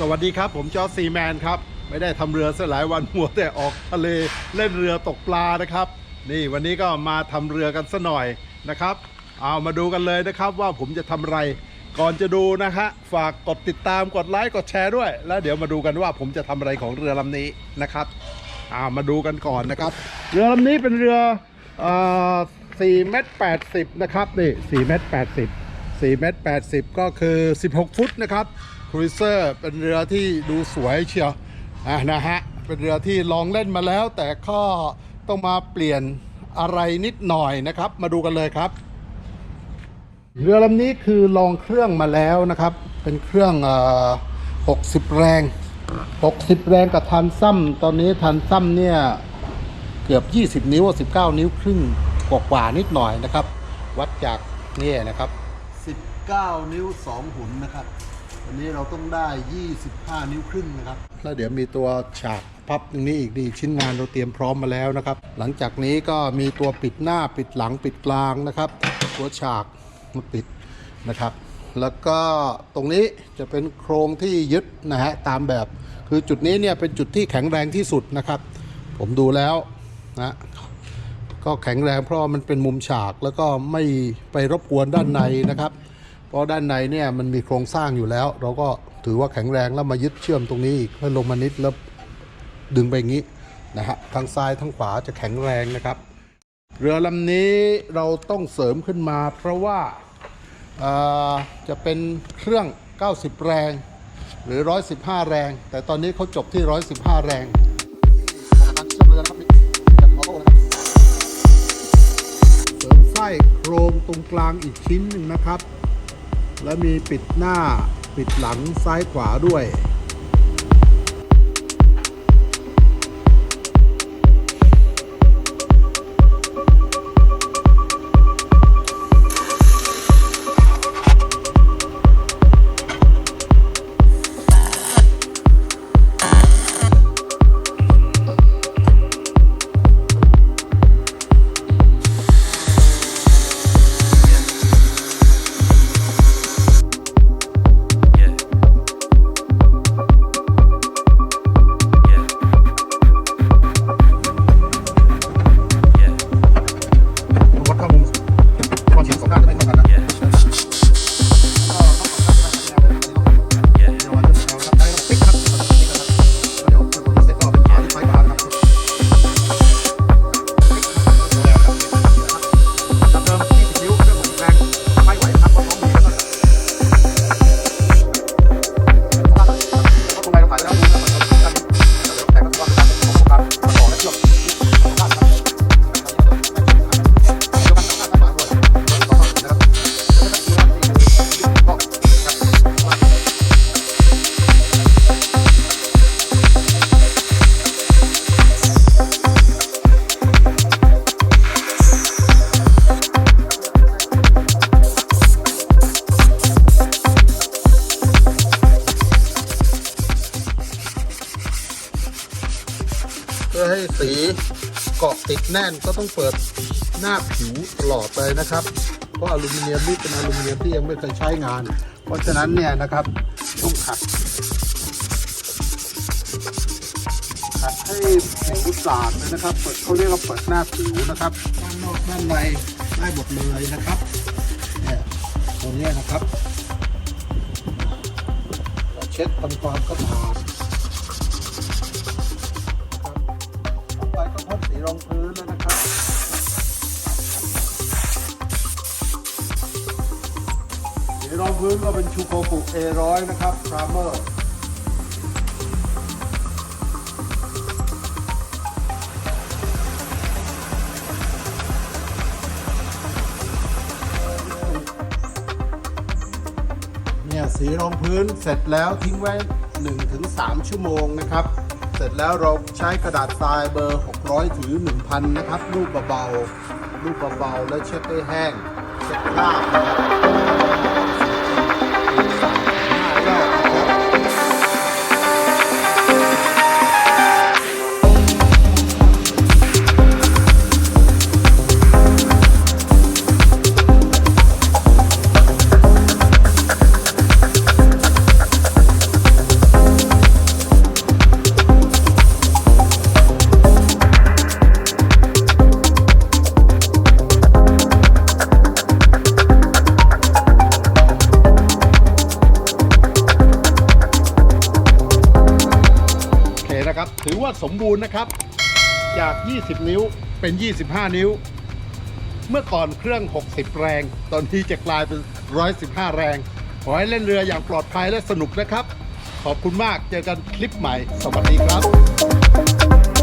สวัสดีครับ ผมจอซีแมนครับ ไม่ได้ทำเรือซะหลายวันหัวแต่ออกทะเลเล่นเรือตกปลานะครับ นี่วันนี้ก็มาทำเรือกันซะหน่อยนะครับ เอามาดูกันเลยนะครับว่าผมจะทำอะไร ก่อนจะดูนะฮะฝากกดติดตามกดไลค์กดแชร์ด้วย แล้วเดี๋ยวมาดูกันว่าผมจะทำอะไรของเรือลำนี้นะครับเอามาดูกันก่อนนะครับ เรือลำนี้เป็นเรือเอ่อ4เมตร80นะครับนี่4เมตร80 4เมตร80ก็คือ16ฟุตนะครับ ครูเซอร์เป็นเรือที่ดูสวยเชียวอะนะฮะ เป็นเรือที่ลองเล่นมาแล้ว แต่ก็ต้องมาเปลี่ยนอะไรนิดหน่อยนะครับ มาดูกันเลยครับ เรือลำนี้คือลองเครื่องมาแล้วนะครับ เป็นเครื่องเอ่อ60 แรง 60 แรงกับทันซ้ำตอนนี้ทันซ้ำเนี่ยเกือบ 20 นิ้ว 19 นิ้วครึ่งกว่าๆนิดหน่อยนะครับ วัดจากนี่นะครับ 19 นิ้ว 2 หุนนะครับ อันนี้เราต้องได้ 25 นิ้วครึ่งนะครับ แล้วเดี๋ยวมีตัวฉากพับตรงนี้อีกดีชิ้นงานเราเตรียมพร้อมมาแล้วนะครับ หลังจากนี้ก็มีตัวปิดหน้าปิดหลังปิดกลางนะครับ ตัวฉากมาปิดนะครับ แล้วก็ตรงนี้จะเป็นโครงที่ยึดนะฮะตามแบบ คือจุดนี้เนี่ยเป็นจุดที่แข็งแรงที่สุดนะครับ ผมดูแล้วนะก็แข็งแรงเพราะมันเป็นมุมฉากแล้วก็ไม่ไปรบกวนด้านในนะครับ ราะด้านในเนี่ยมันมีโครงสร้างอยู่แล้ว เราก็ถือว่าแข็งแรงแล้วมายึดเชื่อมตรงนี้อีกให้ลงมานิดแล้วดึงไปอย่างนี้นะฮะทั้งซ้ายทั้งขวาจะแข็งแรงนะครับ เรือลำนี้เราต้องเสริมขึ้นมา เพราะว่าจะเป็นเครื่อง 90 แรง หรือ 115 แรง แต่ตอนนี้เขาจบที่ 115 แรงการเชื่อมเรือนะครับจะขอโทษนะครับเสริมไส้โครงตรงกลางอีกชิ้นหนึ่งนะครับ และมีปิดหน้าปิดหลังซ้ายขวาด้วย พื่อให้สีเกาะติดแน่นก็ต้องเปิดหน้าผิวตลอดเลยนะครับ เพราะอลูมิเนียมนี่เป็นอลูมิเนียมที่ยังไม่เคยใช้งาน เพราะฉะนั้นเนี่ยนะครับต้องขัดขัดให้ผิวสะอาดเลยนะครับ เปิดเขาเรียกว่าเปิดหน้าผิวนะครับด้านนอกด้านในได้หมดเลยนะครับเนี่ยตรงนี้นะครับเราเช็ดทำความสะอาด รองพื้นแล้วนะครับสีรองพื้นก็เป็นชูโกฟุ A100 นะครับพรามเมอร์เนี่ยสีรองพื้นเสร็จแล้วทิ้งไว้ 1-3 ชั่วโมงนะครับ เสร็จแล้วเราใช้กระดาษทรายเบอร์ 600 ถือ 1,000 นะครับรูปเบาๆรูปเบาๆแล้วเช็ดให้แห้งเช็ดคราบ สมบูรณ์นะครับ จาก 20 นิ้วเป็น 25 นิ้ว เมื่อก่อนเครื่อง 60 แรง ตอนนี้จะกลายเป็น 115 แรง ขอให้เล่นเรืออย่างปลอดภัยและสนุกนะครับ ขอบคุณมากเจอกันคลิปใหม่ สวัสดีครับ